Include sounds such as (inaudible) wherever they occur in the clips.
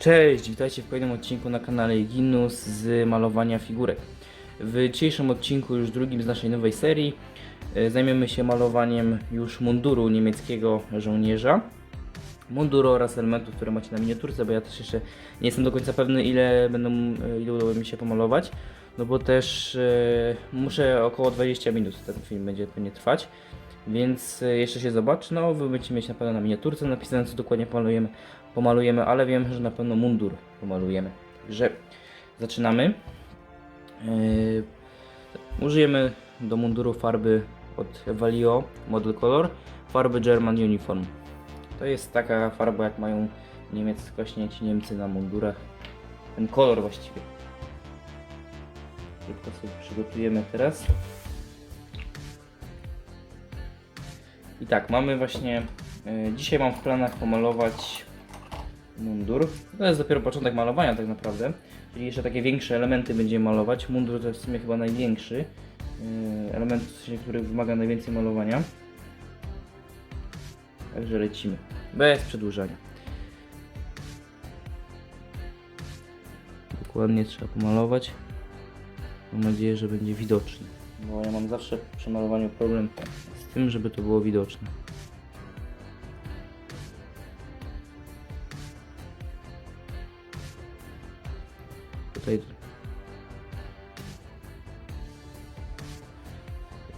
Cześć, witajcie w kolejnym odcinku na kanale Ginus z malowania figurek. W dzisiejszym odcinku, już drugim z naszej nowej serii, e, zajmiemy się malowaniem już munduru niemieckiego żołnierza. Munduru oraz elementów, które macie na miniaturce, bo ja też jeszcze nie jestem do końca pewny ile będą, e, ile udało mi się pomalować. No bo też e, muszę około 20 minut ten film będzie pewnie trwać. Więc jeszcze się zobaczy. No, wy będziecie mieć na pewno na miniaturce napisane, co dokładnie pomalujemy, pomalujemy, ale wiem, że na pewno mundur pomalujemy. Także zaczynamy. Yy, użyjemy do munduru farby od Valio Model Color, farby German Uniform. To jest taka farba, jak mają niemieccy właśnie ci Niemcy na mundurach. Ten kolor właściwie. Szybko sobie przygotujemy teraz. I tak, mamy właśnie. y, dzisiaj mam w planach pomalować mundur. To jest dopiero początek malowania, tak naprawdę. Czyli jeszcze takie większe elementy będziemy malować. Mundur to jest w sumie chyba największy y, element, który wymaga najwięcej malowania. Także lecimy. Bez przedłużania. Dokładnie trzeba pomalować. Mam nadzieję, że będzie widoczny. Bo ja mam zawsze przy malowaniu problem z tym, żeby to było widoczne. Tutaj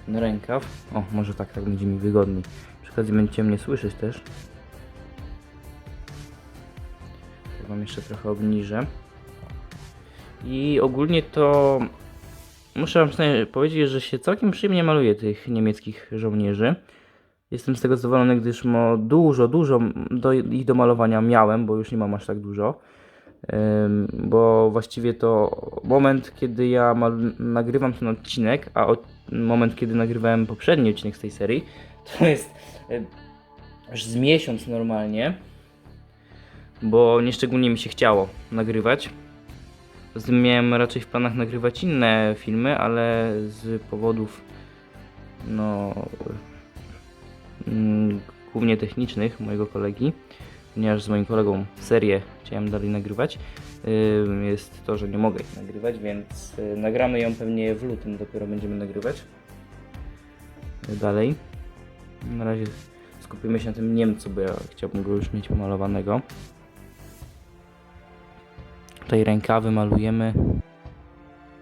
rękaw. O, może tak, tak będzie mi wygodniej. Przy okazji będziecie mnie słyszeć też. To wam jeszcze trochę obniżę. I ogólnie to muszę wam powiedzieć, że się całkiem przyjemnie maluje tych niemieckich żołnierzy. Jestem z tego zadowolony, gdyż mo dużo, dużo do ich do malowania miałem, bo już nie mam aż tak dużo. Bo właściwie to moment, kiedy ja nagrywam ten odcinek, a od- moment, kiedy nagrywałem poprzedni odcinek z tej serii, (laughs) to jest aż z miesiąc normalnie, bo nieszczególnie mi się chciało nagrywać. Tym miałem raczej w planach nagrywać inne filmy, ale z powodów no mm, głównie technicznych mojego kolegi, ponieważ z moim kolegą serię chciałem dalej nagrywać, jest to, że nie mogę ich nagrywać, więc y, nagramy ją pewnie w lutym, dopiero będziemy nagrywać y, dalej. Na razie skupimy się na tym Niemcu, bo ja chciałbym go już mieć pomalowanego. Tutaj rękawy malujemy.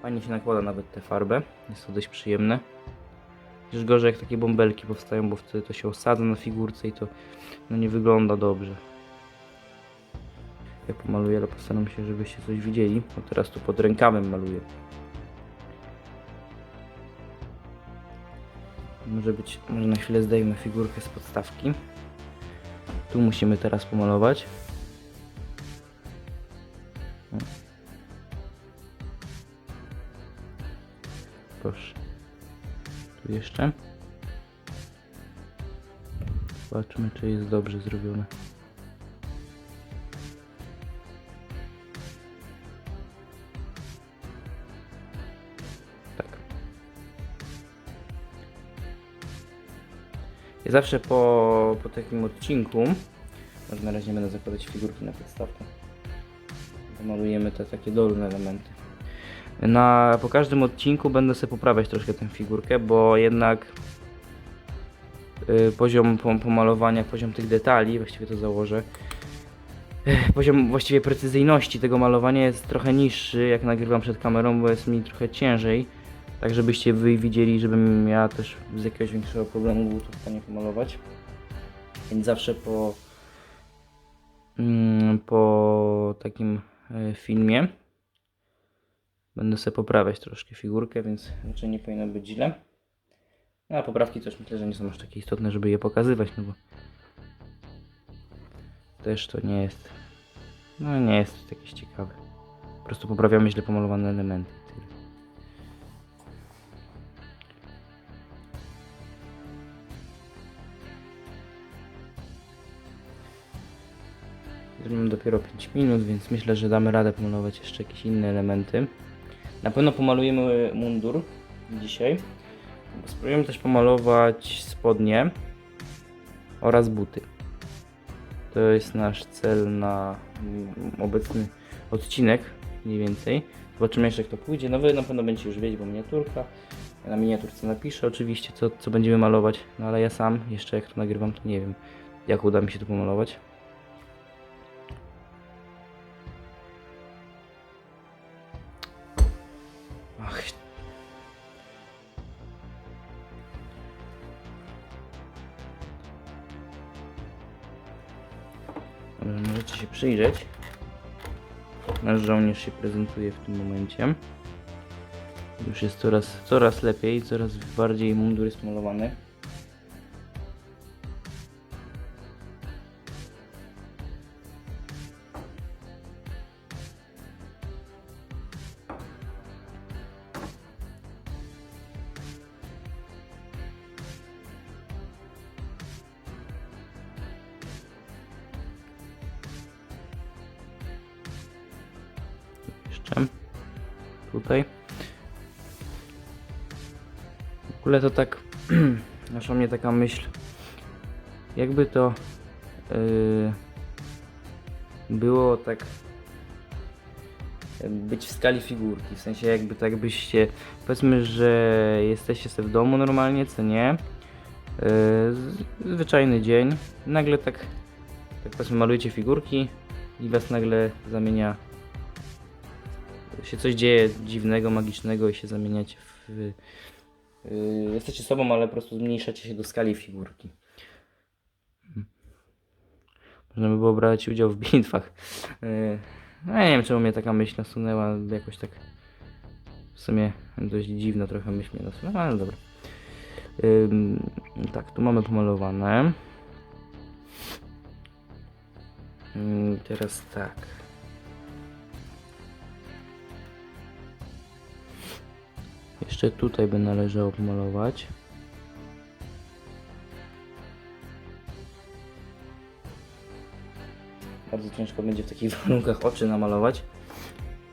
Fajnie się nakłada nawet tę farbę. Jest to dość przyjemne. Już gorzej jak takie bąbelki powstają, bo wtedy to się osadza na figurce i to no, nie wygląda dobrze. Ja pomaluję, ale postaram się, żebyście coś widzieli. Bo teraz tu pod rękawem maluję. Może być, może na chwilę zdejmę figurkę z podstawki. Tu musimy teraz pomalować. Proszę. Tu jeszcze. Zobaczmy, czy jest dobrze zrobione. Zawsze po, po takim odcinku, może na razie nie będę zakładać figurki na podstawkę, pomalujemy te takie dolne elementy. Na, po każdym odcinku będę sobie poprawiać troszkę tę figurkę, bo jednak y, poziom pom- pomalowania, poziom tych detali, właściwie to założę, Ech, poziom właściwie precyzyjności tego malowania jest trochę niższy, jak nagrywam przed kamerą, bo jest mi trochę ciężej. Tak żebyście wy widzieli, żebym ja też z jakiegoś większego problemu był to w stanie pomalować. Więc zawsze po, mm, po takim e, filmie Będę sobie poprawiać troszkę figurkę, więc raczej nie powinno być źle. No a poprawki też myślę, że nie są aż takie istotne, żeby je pokazywać, no bo też to nie jest, no nie jest jakieś ciekawe. Po prostu poprawiamy źle pomalowane elementy. Zrobimy dopiero 5 minut, więc myślę, że damy radę pomalować jeszcze jakieś inne elementy. Na pewno pomalujemy mundur dzisiaj. Spróbujemy też pomalować spodnie oraz buty. To jest nasz cel na obecny odcinek, mniej więcej. Zobaczymy jeszcze jak to pójdzie. No wy na pewno będziecie już wiedzieć, bo miniaturka. Ja na miniaturce napiszę oczywiście, co, co będziemy malować, no ale ja sam jeszcze jak to nagrywam, to nie wiem, jak uda mi się to pomalować. Przyjrzeć. Nasz żołnierz się prezentuje w tym momencie. Już jest coraz, coraz lepiej, coraz bardziej mundur jest malowany. Tutaj. W ogóle to tak (clears throat) naszła mnie taka myśl. Jakby to yy, było tak być w skali figurki. W sensie jakby tak byście powiedzmy, że jesteście sobie w domu normalnie, co nie? Yy, zwyczajny dzień. Nagle tak, tak powiedzmy malujecie figurki i was nagle zamienia się coś dzieje dziwnego, magicznego i się zamieniacie w. Yy, jesteście sobą, ale po prostu zmniejszacie się do skali figurki. Można by było brać udział w bitwach. Yy, no nie wiem, czemu mnie taka myśl nasunęła, jakoś tak. W sumie dość dziwna trochę myśl mnie nasunęła, ale dobra. Ym, tak, tu mamy pomalowane. Ym, teraz tak. Jeszcze tutaj by należało pomalować. Bardzo ciężko będzie w takich (laughs) warunkach oczy namalować.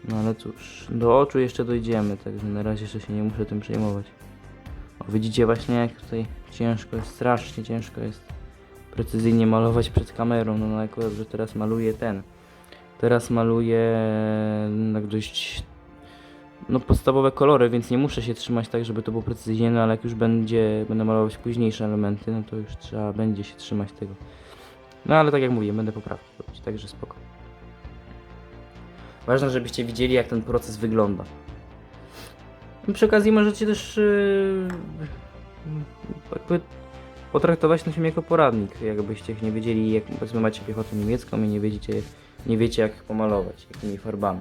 No ale cóż, do oczu jeszcze dojdziemy, także na razie jeszcze się nie muszę tym przejmować. O, widzicie właśnie jak tutaj ciężko jest, strasznie ciężko jest precyzyjnie malować przed kamerą. No, no akurat, że teraz maluję ten. Teraz maluję tak dość no, podstawowe kolory, więc nie muszę się trzymać tak, żeby to było precyzyjnie, no, ale jak już będzie, będę malować późniejsze elementy, no to już trzeba będzie się trzymać tego. No ale tak jak mówię, będę poprawki robić, także spoko. Ważne, żebyście widzieli jak ten proces wygląda. I przy okazji możecie też yy, jakby potraktować ten film jako poradnik, jakbyście nie wiedzieli, jak powiedzmy macie piechotę niemiecką i nie wiecie, nie wiecie jak pomalować, jakimi farbami.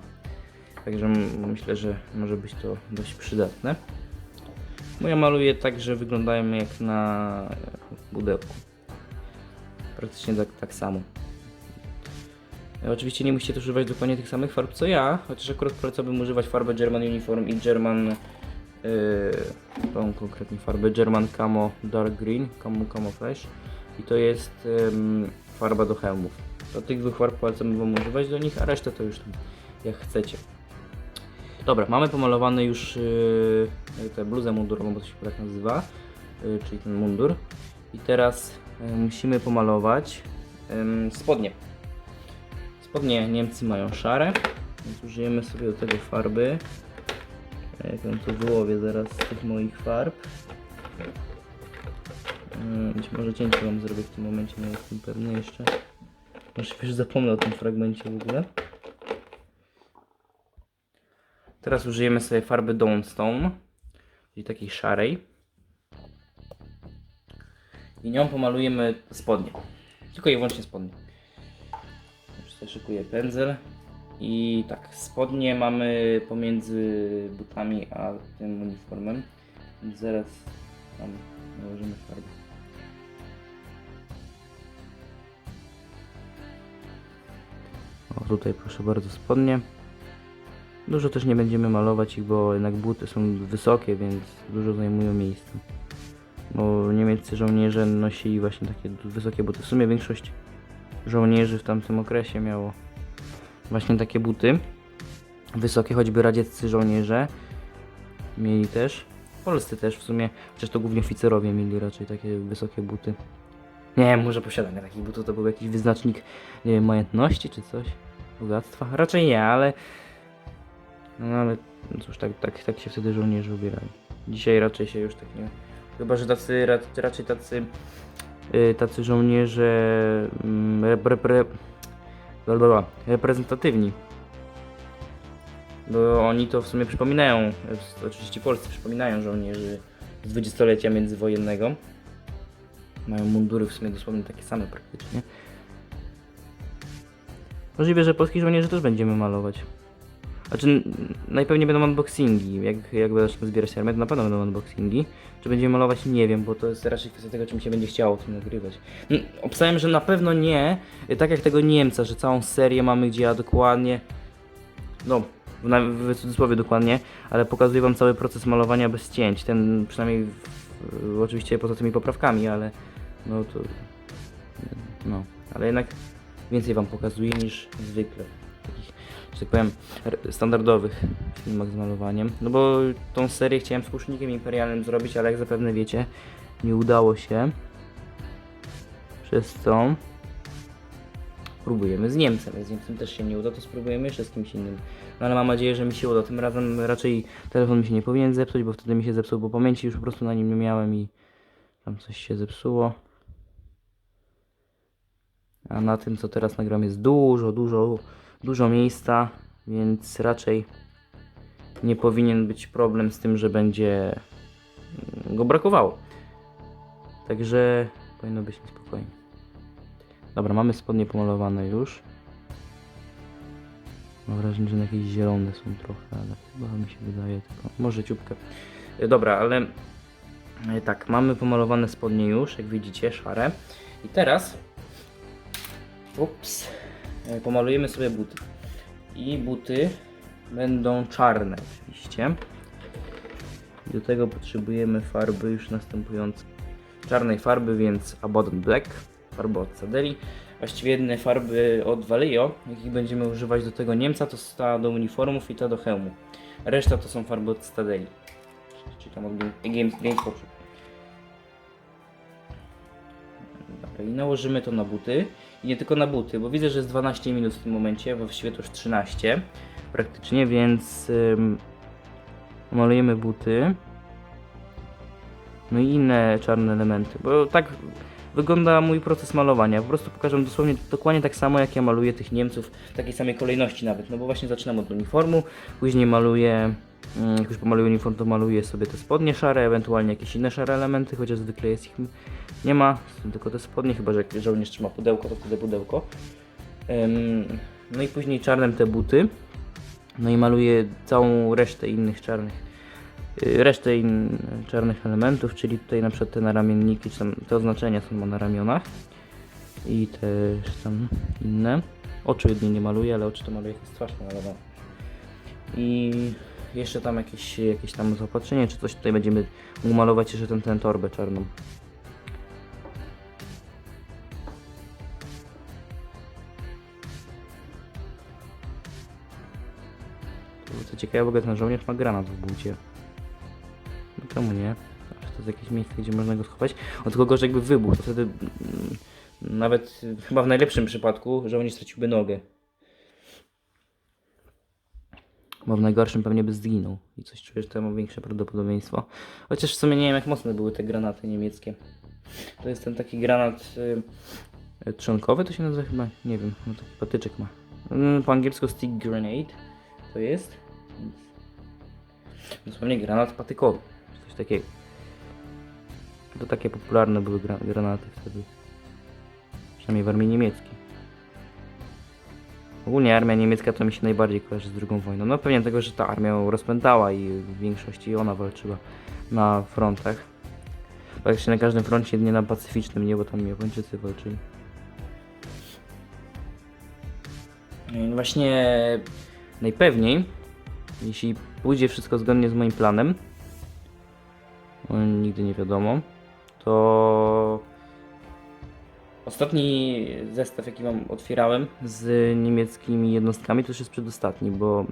Także myślę, że może być to dość przydatne. Bo ja maluję tak, że wyglądają jak na pudełku. Praktycznie tak, tak samo. E, Oczywiście nie musicie też używać dokładnie tych samych farb co ja, chociaż akurat polecałbym używać farby German Uniform i German yy, tą konkretnie farbę German Camo Dark Green, Camo Camouflage i to jest ym, farba do hełmów. To tych dwóch farb polecam wam używać do nich, a resztę to już jak chcecie. Dobra, mamy pomalowany już yy, tę bluzę mundurową, bo to się tak nazywa, yy, czyli ten mundur. I teraz yy, musimy pomalować ym, spodnie. Spodnie Niemcy mają szare, więc użyjemy sobie do tego farby. Jak ją tu wyłowię zaraz z tych moich farb. Yy, Być może cięcie wam zrobię w tym momencie, nie jestem pewny jeszcze. Może już zapomnę o tym fragmencie w ogóle. Teraz użyjemy sobie farby Dawnstone, czyli takiej szarej. I nią pomalujemy spodnie. Tylko i wyłącznie spodnie. Już sobie szykuję pędzel. I tak, spodnie mamy pomiędzy butami a tym uniformem. Więc zaraz tam nałożymy farbę. O, tutaj proszę bardzo spodnie. Dużo też nie będziemy malować ich, bo jednak buty są wysokie, więc dużo zajmują miejsca. Bo niemieccy żołnierze nosili właśnie takie wysokie buty. W sumie większość żołnierzy w tamtym okresie miało właśnie takie buty. Wysokie, choćby radzieccy żołnierze mieli też. Polscy też w sumie, chociaż to głównie oficerowie mieli raczej takie wysokie buty. Nie, może posiadanie takich butów to był jakiś wyznacznik, nie wiem, majątności czy coś, bogactwa. Raczej nie, ale... No ale cóż, tak, tak, tak się wtedy żołnierze ubierali. Dzisiaj raczej się już tak nie... Chyba, że tacy, ra- raczej tacy, y, tacy żołnierze mm, rep, rep, rep, bla, bla, bla, reprezentatywni. Bo oni to w sumie przypominają, oczywiście polscy przypominają żołnierzy z dwudziestolecia międzywojennego. Mają mundury w sumie dosłownie takie same praktycznie. Możliwe, że polskich żołnierzy też będziemy malować. Znaczy, najpewniej będą unboxingi. Jak, jak zaczniemy zbierać armię, to na pewno będą unboxingi. Czy będziemy malować? Nie wiem, bo to jest raczej kwestia tego, czy mi się będzie chciało o tym nagrywać. Obstałem, że na pewno nie. Tak jak tego Niemca, że całą serię mamy, gdzie ja dokładnie. No, w, w cudzysłowie dokładnie, ale pokazuję wam cały proces malowania bez cięć. Ten przynajmniej w, w, oczywiście poza tymi poprawkami, ale no to. No, ale jednak więcej wam pokazuję niż zwykle. Takich, że tak powiem, standardowych filmach z malowaniem. No bo tą serię chciałem z Kusznikiem Imperialnym zrobić, ale jak zapewne wiecie, nie udało się. Przez co próbujemy z Niemcem. Z Niemcem też się nie uda, to spróbujemy jeszcze z kimś innym. No ale mam nadzieję, że mi się uda. Tym razem raczej telefon mi się nie powinien zepsuć, bo wtedy mi się zepsuł, bo pamięci już po prostu na nim nie miałem i tam coś się zepsuło. A na tym, co teraz nagram, jest dużo, dużo, dużo miejsca, więc raczej nie powinien być problem z tym, że będzie mm, go brakowało. Także powinno być spokojnie. Dobra, mamy spodnie pomalowane już. Mam wrażenie, że jakieś zielone są trochę, ale chyba mi się wydaje tylko. Może ciupkę. E, Dobra, ale e, tak, mamy pomalowane spodnie już, jak widzicie, szare. I teraz ups, pomalujemy sobie buty. I buty będą czarne oczywiście. Do tego potrzebujemy farby już następujące. Czarnej farby, więc Abaddon Black, farby od Sadeli. Właściwie jedyne farby od Vallejo, jakich będziemy używać do tego Niemca, to ta do uniformów i ta do hełmu. Reszta to są farby od Stadeli. Czyli tam od Games, Games I nałożymy to na buty. I nie tylko na buty, bo widzę, że jest 12 minut w tym momencie, właściwie to już 13 praktycznie, więc ym, malujemy buty. No i inne czarne elementy, bo tak wygląda mój proces malowania. Po prostu pokażę dosłownie dokładnie tak samo, jak ja maluję tych Niemców, w takiej samej kolejności nawet, no bo właśnie zaczynam od uniformu, później maluję, mm, jak już pomaluję uniform, to maluję sobie te spodnie szare, ewentualnie jakieś inne szare elementy, chociaż zwykle jest ich nie ma, tylko te spodnie, chyba że żołnierz trzyma pudełko, to wtedy pudełko. No i później czarnem te buty, no i maluję całą resztę innych czarnych resztę in, czarnych elementów, czyli tutaj na przykład te naramienniki, czy tam te oznaczenia są na ramionach i też tam inne. Oczy jedynie nie maluję, ale oczy to maluję jest twarz malowana. I jeszcze tam jakieś, jakieś tam zaopatrzenie, czy coś tutaj będziemy umalować jeszcze ten, ten torbę czarną. Co ciekawe, w ogóle ten żołnierz ma granat w bucie. Czemu nie? Zawsze to jest jakieś miejsce, gdzie można go schować. Od tylko gorzej jakby wybuch, to wtedy mm, nawet y, chyba w najlepszym przypadku żołnierz straciłby nogę. Bo w najgorszym pewnie by zginął. I coś czuję, że to ma większe prawdopodobieństwo. Chociaż w sumie nie wiem jak mocne były te granaty niemieckie. To jest ten taki granat y, trzonkowy, to się nazywa chyba, nie wiem, no taki patyczek ma. Mm, Po angielsku stick grenade to jest. Dosłownie granat patykowy. Takiego. To takie popularne były gra granaty wtedy. Przynajmniej w armii niemieckiej. Ogólnie armia niemiecka to mi się najbardziej kojarzy z drugą wojną. No pewnie tego, że ta armia ją rozpętała i w większości ona walczyła na frontach. Praktycznie na każdym froncie, nie na pacyficznym, nie, bo tam Japończycy walczyli. No Właśnie najpewniej, jeśli pójdzie wszystko zgodnie z moim planem, nigdy nie wiadomo, to ostatni zestaw, jaki wam otwierałem z niemieckimi jednostkami, to już jest przedostatni, bo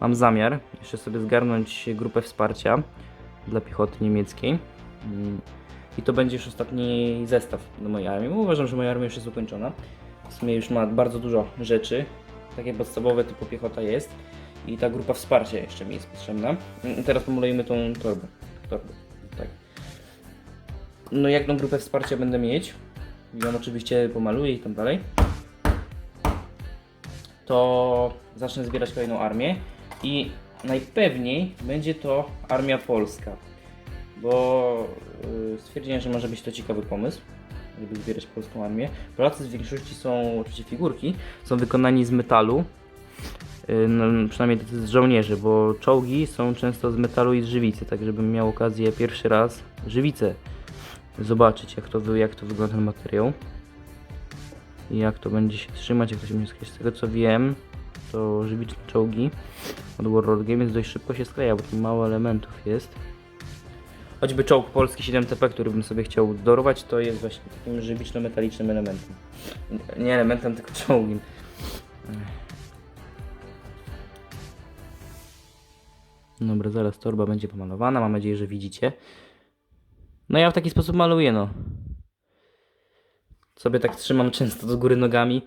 mam zamiar jeszcze sobie zgarnąć grupę wsparcia dla piechoty niemieckiej. Mm, I to będzie już ostatni zestaw do mojej armii. Bo uważam, że moja armia już jest ukończona. W sumie już ma bardzo dużo rzeczy. Takie podstawowe typu piechota jest. I ta grupa wsparcia jeszcze mi jest potrzebna. I teraz pomalujemy tą torbę. torbę. Tak. No jak tą grupę wsparcia będę mieć, ją oczywiście pomaluję i tam dalej, to zacznę zbierać kolejną armię i najpewniej będzie to armia polska, bo yy, stwierdziłem, że może być to ciekawy pomysł, żeby zbierać polską armię. Polacy z większości są, oczywiście figurki, są wykonani z metalu, yy, no, przynajmniej z żołnierzy, bo czołgi są często z metalu i z żywicy, tak żebym miał okazję pierwszy raz żywicę zobaczyć, jak to, jak to wygląda ten materiał i jak to będzie się trzymać, jak to się będzie sklejać. Z tego co wiem, to żywiczne czołgi od Warlord Games dość szybko się skleja, bo tu mało elementów jest. Choćby czołg polski 7TP, który bym sobie chciał dorwać, to jest właśnie takim żywiczno-metalicznym elementem. Nie elementem, tylko czołgiem. Dobra, zaraz torba będzie pomalowana, mam nadzieję, że widzicie. No ja w taki sposób maluję, no. Sobie tak trzymam często do góry nogami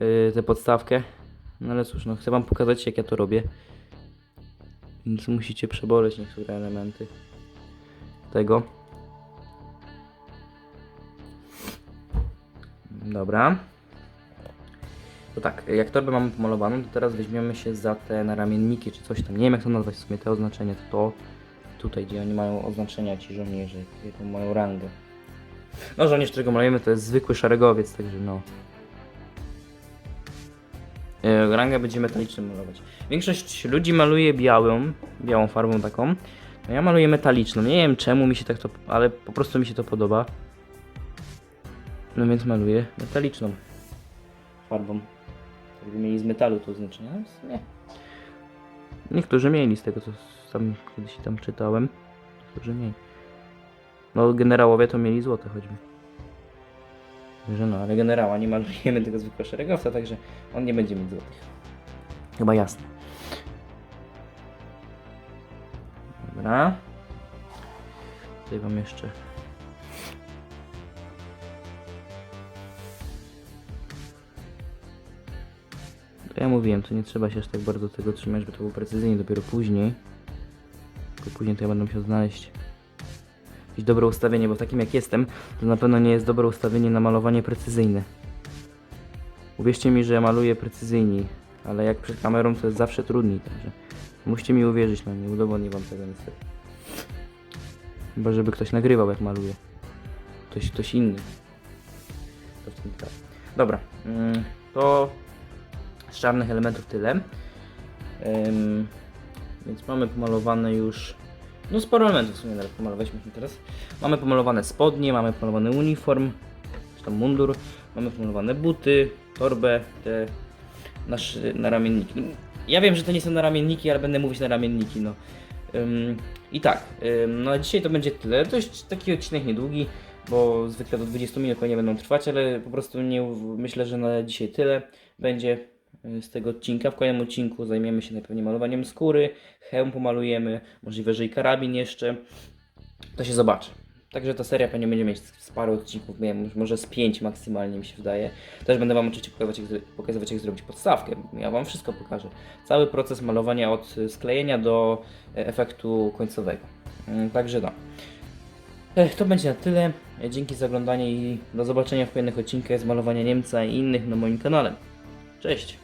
yy, tę podstawkę. No ale cóż, no chcę wam pokazać jak ja to robię. Więc musicie przeboleć niektóre elementy tego. Dobra. To tak, jak torbę mamy pomalowaną, to teraz weźmiemy się za te naramienniki czy coś tam. Nie wiem jak to nazwać w sumie te oznaczenia. To, to tutaj, gdzie oni mają oznaczenia ci żołnierze, jaką mają rangę. No żołnierz, którego malujemy to jest zwykły szeregowiec, także no. E, Rangę będzie metalicznym malować. Większość ludzi maluje białą, białą farbą taką. No ja maluję metaliczną. Nie wiem czemu mi się tak to, ale po prostu mi się to podoba. No więc maluję metaliczną farbą. Jakby mieli z metalu to w sumie. Niektórzy mieli z tego co tam kiedyś tam czytałem. Niektórzy mieli. No generałowie to mieli złote choćby. Że no, ale generała nie malujemy tego zwykłego szeregowca, także on nie będzie mieć złotych. Chyba jasne. Dobra. Tutaj wam jeszcze. Ja mówiłem, to nie trzeba się aż tak bardzo tego trzymać, żeby to było precyzyjnie dopiero później. Tylko później to ja będę musiał znaleźć jakieś dobre ustawienie, bo takim jak jestem, to na pewno nie jest dobre ustawienie na malowanie precyzyjne. Uwierzcie mi, że ja maluję precyzyjniej, ale jak przed kamerą to jest zawsze trudniej, także musicie mi uwierzyć, no nie udowodnię wam tego niestety. Chyba, żeby ktoś nagrywał jak maluje. Ktoś, ktoś inny. To w tym tak. Dobra, mm, to z czarnych elementów tyle. Więc mamy pomalowane już no sporo elementów w sumie nawet pomalowaliśmy teraz. Mamy pomalowane spodnie, mamy pomalowany uniform, czy tam mundur, mamy pomalowane buty, torbę, te nasz, naramienniki. No, Ja wiem, że to nie są naramienniki, ale będę mówić naramienniki, no. Ym, I tak, ym, no dzisiaj to będzie tyle. Dość taki odcinek niedługi, bo zwykle do 20 minut pewnie będą trwać, ale po prostu nie myślę, że na dzisiaj tyle będzie z tego odcinka. W kolejnym odcinku zajmiemy się najpewniej malowaniem skóry, hełm pomalujemy, możliwe, że i karabin jeszcze. To się zobaczy. Także ta seria pewnie będzie mieć z paru odcinków, wiem, może z pięć maksymalnie mi się wydaje. Też będę Wam oczywiście pokazywać jak, pokazywać, jak zrobić podstawkę. Ja Wam wszystko pokażę. Cały proces malowania od sklejenia do e, efektu końcowego. Mm, Także no. To będzie na tyle. E, Dzięki za oglądanie i do zobaczenia w kolejnych odcinkach z malowania Niemca i innych na moim kanale. Cześć!